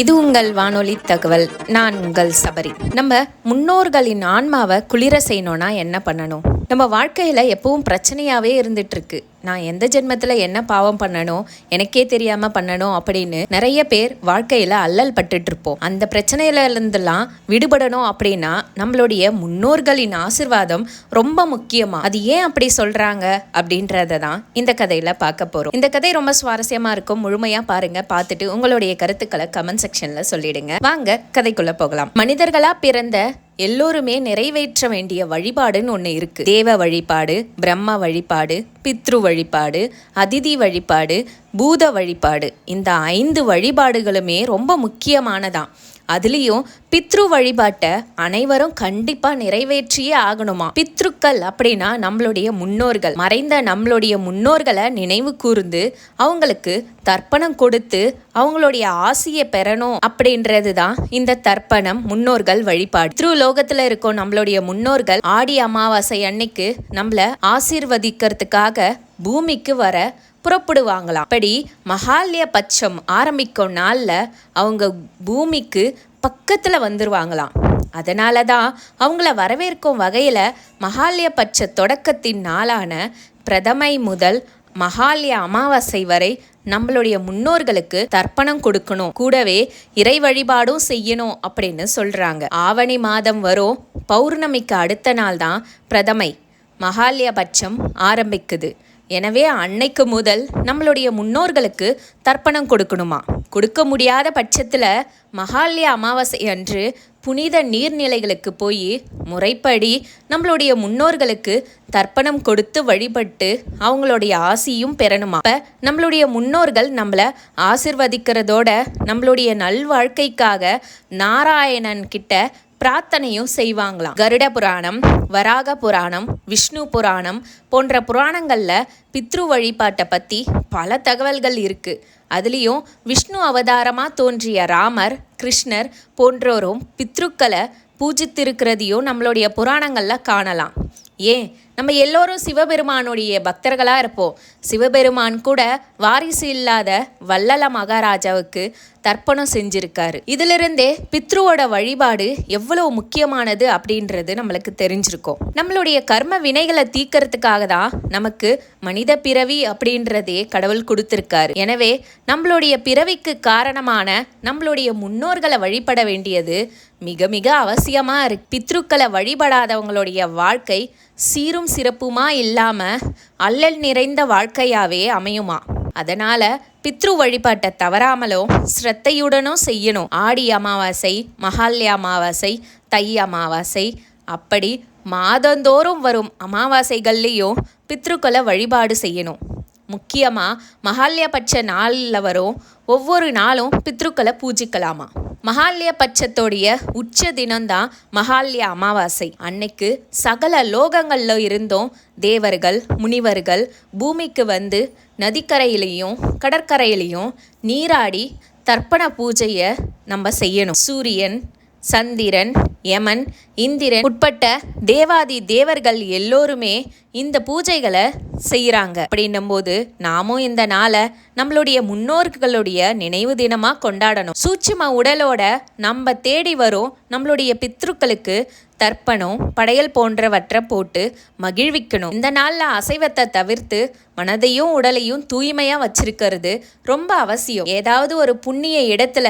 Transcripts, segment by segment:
இது உங்கள் வானொலி தகவல் நான் உங்கள் சபரி. நம்ம முன்னோர்களின் ஆன்மாவை குளிர செய்யணும்னா என்ன பண்ணணும்? நம்ம வாழ்க்கையில எப்பவும் பிரச்சனையாவே இருந்துட்டு இருக்கு. நான் எந்த ஜென்மத்தில் என்ன பாவம் பண்ணணும் எனக்கே தெரியாமல் பண்ணணும் அப்படின்னு நிறைய பேர் வாழ்க்கையில் அல்லல் பட்டுட்ருப்போம் அந்த பிரச்சனையில இருந்தெல்லாம் விடுபடணும் அப்படின்னா நம்மளுடைய முன்னோர்களின் ஆசிர்வாதம் ரொம்ப முக்கியமாக அது ஏன் அப்படி சொல்கிறாங்க அப்படின்றத தான் இந்த கதையில் பார்க்க போகிறோம் இந்த கதை ரொம்ப சுவாரஸ்யமாக இருக்கும். முழுமையாக பாருங்கள் பார்த்துட்டு உங்களுடைய கருத்துக்களை கமெண்ட் செக்ஷனில் சொல்லிடுங்க. வாங்க கதைக்குள்ளே போகலாம். மனிதர்களாக பிறந்த எல்லோருமே நிறைவேற்ற வேண்டிய வழிபாடுன்னு ஒன்று இருக்கு. தேவ வழிபாடு பிரம்ம வழிபாடு பித்ரு வழிபாடு அதிதி வழிபாடு பூத வழிபாடு. இந்த ஐந்து வழிபாடுகளுமே ரொம்ப முக்கியமானதான் அதுலேயும் பித்ரு வழிபாட்டை அனைவரும் கண்டிப்பா நிறைவேற்றியே ஆகணுமா பித்ருக்கள் அப்படின்னா நம்மளுடைய முன்னோர்கள். மறைந்த நம்மளுடைய முன்னோர்களை நினைவு கூர்ந்து அவங்களுக்கு தர்ப்பணம் கொடுத்து அவங்களுடைய ஆசையை பெறணும் அப்படின்றது தான் இந்த தர்ப்பணம் முன்னோர்கள் வழிபாடு. பித்ரு லோகத்துல இருக்கும் நம்மளுடைய முன்னோர்கள் ஆடி அமாவாசை அன்னைக்கு நம்மள ஆசீர்வதிக்கிறதுக்காக பூமிக்கு வர புறப்படுவாங்களாம். அப்படி மகாலய பட்சம் ஆரம்பிக்கும் நாளில் அவங்க பூமிக்கு பக்கத்தில் வந்துருவாங்களாம். அதனால தான் அவங்கள வரவேற்கும் வகையில் மகாலய பட்ச தொடக்கத்தின் நாளான பிரதமை முதல் மகாலய அமாவாசை வரை நம்மளுடைய முன்னோர்களுக்கு தர்ப்பணம் கொடுக்கணும். கூடவே இறை வழிபாடும் செய்யணும் அப்படின்னு சொல்கிறாங்க ஆவணி மாதம் வரும் பௌர்ணமிக்கு அடுத்த நாள் தான் பிரதமை. மகாலய பட்சம் ஆரம்பிக்குது. எனவே அன்னைக்கு முதல் நம்மளுடைய முன்னோர்களுக்கு தர்ப்பணம் கொடுக்கணுமா? கொடுக்க முடியாத பட்சத்தில் மகாலய அமாவாசை அன்று புனித நீர்நிலைகளுக்கு போய் முறைப்படி நம்மளுடைய முன்னோர்களுக்கு தர்ப்பணம் கொடுத்து வழிபட்டு அவங்களுடைய ஆசியும் பெறணுமா? அப்ப நம்மளுடைய முன்னோர்கள் நம்மளை ஆசிர்வதிக்கிறதோட நம்மளுடைய நல்வாழ்க்கைக்காக நாராயணன் கிட்ட பிரார்த்தனையும் செய்வாங்களாம். கருட புராணம் வராக புராணம் விஷ்ணு புராணம் போன்ற புராணங்களில் பித்ரு வழிபாட்டை பற்றி பல தகவல்கள் இருக்குது அதுலேயும் விஷ்ணு அவதாரமாக தோன்றிய ராமர் கிருஷ்ணர் போன்றோரும் பித்ருக்களை பூஜித்திருக்கிறதையும் நம்மளுடைய புராணங்களில் காணலாம். ஏன்? நம்ம எல்லோரும் சிவபெருமானுடைய பக்தர்களாக இருப்போம். சிவபெருமான் கூட வாரிசு இல்லாத வல்லல மகாராஜாவுக்கு தர்ப்பணம் செஞ்சுருக்காரு. இதிலிருந்தே பித்ருவோட வழிபாடு எவ்வளோ முக்கியமானது அப்படின்றது நம்மளுக்கு தெரிஞ்சிருக்கும். நம்மளுடைய கர்ம வினைகளை தீக்கிறதுக்காக தான் நமக்கு மனித பிறவி அப்படின்றதே கடவுள் கொடுத்துருக்காரு. எனவே நம்மளுடைய பிறவிக்கு காரணமான நம்மளுடைய முன்னோர்களை வழிபட வேண்டியது மிக மிக அவசியமாக இருக்கு. பித்ருக்களை வழிபடாதவங்களுடைய வாழ்க்கை சீரும் சிறப்புமா இல்லாமல் அல்லல் நிறைந்த வாழ்க்கையாவே அமையுமா? அதனால் பித்ரு வழிபாட்டை தவறாமலோ ஸ்ரத்தையுடனும் செய்யணும். ஆடி அமாவாசை மகால்ய அமாவாசை தை அமாவாசை. அப்படி மாதந்தோறும் வரும் அமாவாசைகள்லேயும் பித்ருக்களை வழிபாடு செய்யணும். முக்கியமாக மகால்யபட்ச நாளில் வரும் ஒவ்வொரு நாளும் பித்ருக்களை பூஜிக்கலாமா? மகாலய பட்சத்தோடைய உச்ச தினம்தான் மகாலய அமாவாசை. அன்னைக்கு சகல லோகங்களில் இருந்தும் தேவர்கள் முனிவர்கள் பூமிக்கு வந்து நதிக்கரையிலையும் கடற்கரையிலையும் நீராடி தர்ப்பண பூஜையை நம்ம செய்யணும். சூரியன் சந்திரன் யமன் இந்திரன் உட்பட்ட தேவாதி தேவர்கள் எல்லோருமே இந்த பூஜைகளை செய்கிறாங்க. அப்படின்னும் போது நாமும் இந்த நாளை நம்மளுடைய முன்னோர்களுடைய நினைவு தினமாக கொண்டாடணும். சூட்சும உடலோட நம்ம தேடி வரும் நம்மளுடைய பித்ருக்களுக்கு தர்ப்பணம் படையல் போன்றவற்றை போட்டு மகிழ்விக்கணும். இந்த நாளில் அசைவத்தை தவிர்த்து மனதையும் உடலையும் தூய்மையாக வச்சிருக்கிறது ரொம்ப அவசியம். ஏதாவது ஒரு புண்ணிய இடத்துல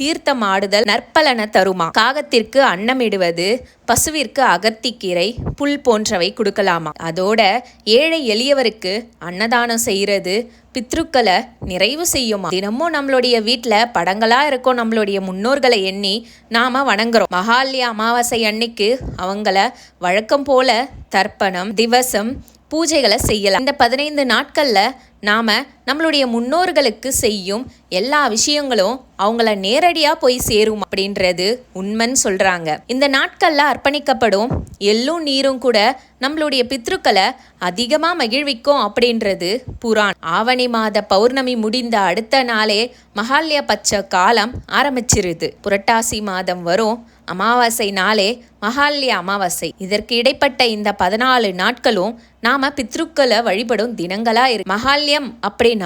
தீர்த்தம் ஆடுதல் நற்பலனை தருமா? காகத்திற்கு அன்னமிடுவது பசுவிற்கு அகத்திக்கீரை புல் போன்றவை கொடுக்கலாமா? அதோட ஏழை எளியவருக்கு அன்னதானம் செய்கிறது பித்ருக்களை நிறைவு செய்யுமா? தினமும் நம்மளுடைய வீட்டில் படங்களா இருக்கும் நம்மளுடைய முன்னோர்களை எண்ணி நாம வணங்குறோம். மகாலய அமாவாசை அன்னைக்கு அவங்கள வழக்கம் போல தர்ப்பணம் திவசம் பூஜைகளை செய்யலாம். இந்த பதினைந்து நாட்கள்ல நாம நம்மளுடைய முன்னோர்களுக்கு செய்யும் எல்லா விஷயங்களும் அவங்கள நேரடியாக போய் சேரும் அப்படின்றது உண்மைன்னு சொல்கிறாங்க இந்த நாட்களில் அர்ப்பணிக்கப்படும் எள்ளும் நீரும் கூட நம்மளுடைய பித்ருக்களை அதிகமாக மகிழ்விக்கும் அப்படின்றது புராண் ஆவணி மாத பௌர்ணமி முடிந்த அடுத்த நாளே மகாலய பட்ச காலம் ஆரம்பிச்சிருது. புரட்டாசி மாதம் வரும் அமாவாசை நாளே மகாலய அமாவாசை. இதற்கு இடைப்பட்ட இந்த பதினாலு நாட்களும் நாம பித்ருக்களை வழிபடும் தினங்களா இரு மகால்யம் அப்படின்னு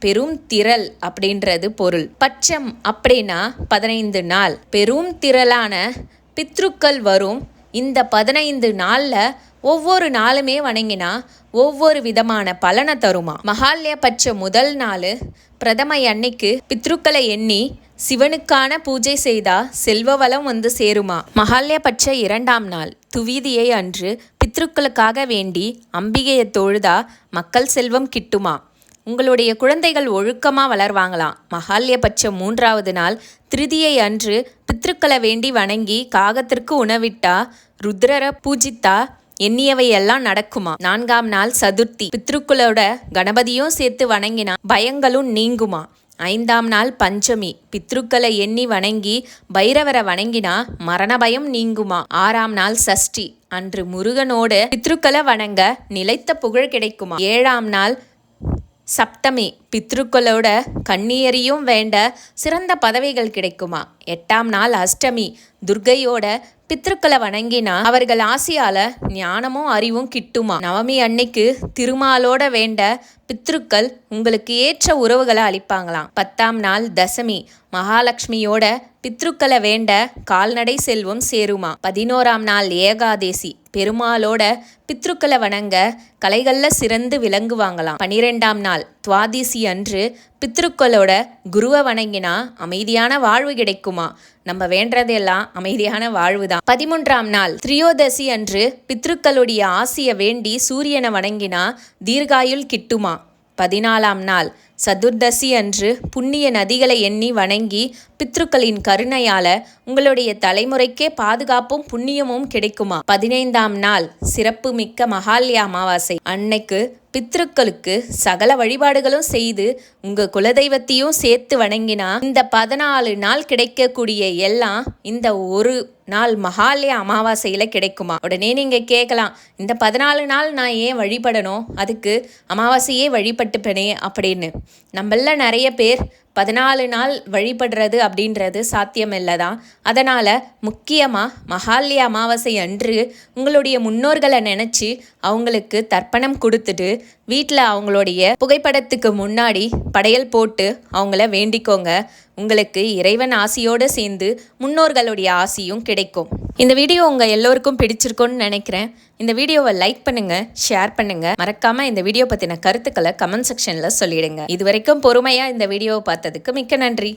பெரும் திரள் அப்படின்றது பொருள். பட்சம் அப்படின்னா பதினைந்து நாள். பெரும் திரளான பித்ருக்கள் வரும். இந்த பதினைந்து நாளில் ஒவ்வொரு நாளுமே வணங்கினா ஒவ்வொரு விதமான பலனை தருமா. மகாலய பட்ச முதல் நாள் பிரதம அன்னைக்கு பித்ருக்களை எண்ணி சிவனுக்கான பூஜை செய்தா செல்வ வளம் வந்து சேருமா. மகாலய பட்ச இரண்டாம் நாள். துவீதியை அன்று பித்ருக்களுக்காக வேண்டி அம்பிகையை தொழுதா மக்கள் செல்வம் கிட்டுமா. உங்களுடைய குழந்தைகள் ஒழுக்கமாக வளர்வாங்களாம். மகாலயபட்சம் மூன்றாவது நாள் திருதியை அன்று பித்ருக்களை வேண்டி வணங்கி காகத்திற்கு உணவிட்டா ருத்ரரை பூஜித்தா எண்ணியவை எல்லாம் நடக்குமா நான்காம் நாள் சதுர்த்தி. பித்ருக்களோட கணபதியும் சேர்த்து வணங்கினா பயங்களும் நீங்குமா ஐந்தாம் நாள் பஞ்சமி. பித்ருக்களை எண்ணி வணங்கி பைரவரை வணங்கினா மரண பயம் நீங்குமா ஆறாம் நாள் சஷ்டி. அன்று முருகனோடு பித்ருக்களை வணங்க நிலைத்த புகழ் கிடைக்குமா ஏழாம் நாள் సప్తమి. பித்ருக்களோட கண்ணியரியும் வேண்ட சிறந்த பதவிகள் கிடைக்குமா? எட்டாம் நாள் அஷ்டமி. துர்கையோட பித்ருக்களை வணங்கினா அவர்கள் ஆசையால ஞானமும் அறிவும் கிட்டுமா? நவமி அன்னைக்கு திருமாலோட வேண்ட பித்ருக்கள் உங்களுக்கு ஏற்ற உறவுகளை அளிப்பாங்களாம். பத்தாம் நாள் தசமி. மகாலட்சுமியோட பித்ருக்களை வேண்ட கால்நடை செல்வம் சேருமா? பதினோராம் நாள் ஏகாதேசி. பெருமாளோட பித்ருக்களை வணங்க கலைகளில் சிறந்து விளங்குவாங்களாம். பனிரெண்டாம் நாள் துவாதிசி அன்று பித்ருக்களோட குருவை வணங்கினா அமைதியான வாழ்வு கிடைக்குமா? நம்ம வேண்டதெல்லாம் அமைதியான வாழ்வு தான் பதிமூன்றாம் நாள் திரியோதசி அன்று பித்ருக்களுடைய ஆசியை வேண்டி சூரியனை வணங்கினா தீர்காயுள் கிட்டுமா? பதினாலாம் நாள் சதுர்தசி அன்று புண்ணிய நதிகளை எண்ணி வணங்கி பித்ருக்களின் கருணையால உங்களுடைய தலைமுறைக்கே பாதுகாப்பும் புண்ணியமும் கிடைக்குமா? பதினைந்தாம் நாள் சிறப்பு மிக்க மகாலய அமாவாசை. அன்னைக்கு பித்ருக்களுக்கு சகல வழிபாடுகளும் செய்து உங்க குலதெய்வத்தையும் சேர்த்து வணங்கினா இந்த பதினாலு நாள் கிடைக்கக்கூடிய எல்லாம் இந்த ஒரு நாள் மகாலய அமாவாசையில் கிடைக்குமா? உடனே நீங்கள் கேட்கலாம் இந்த பதினாலு நாள் நான் ஏன் வழிபடணும்? அதுக்கு அமாவாசையே வழிபட்டுப்பேனே அப்படின்னு. நம்மள நிறைய பேர் பதினாலு நாள் வழிபடுறது அப்படின்றது சாத்தியம் தான் அதனால் முக்கியமாக மகாலய அமாவாசை அன்று உங்களுடைய முன்னோர்களை நினச்சி அவங்களுக்கு தர்ப்பணம் கொடுத்துட்டு வீட்டில் அவங்களுடைய புகைப்படத்துக்கு முன்னாடி படையல் போட்டு அவங்கள வேண்டிக்கோங்க. உங்களுக்கு இறைவன் ஆசியோடு சேர்ந்து முன்னோர்களுடைய ஆசியும் கிடைக்கும். இந்த வீடியோ உங்கள் எல்லோருக்கும் பிடிச்சிருக்கோன்னு நினைக்கிறேன். இந்த வீடியோவை லைக் பண்ணுங்கள் ஷேர் பண்ணுங்கள் மறக்காமல் இந்த வீடியோ பற்றின கருத்துக்களை கமெண்ட் செக்ஷனில் சொல்லிடுங்க. இது வரைக்கும் பொறுமையாக இந்த வீடியோவை பார்த்ததுக்கு மிக்க நன்றி.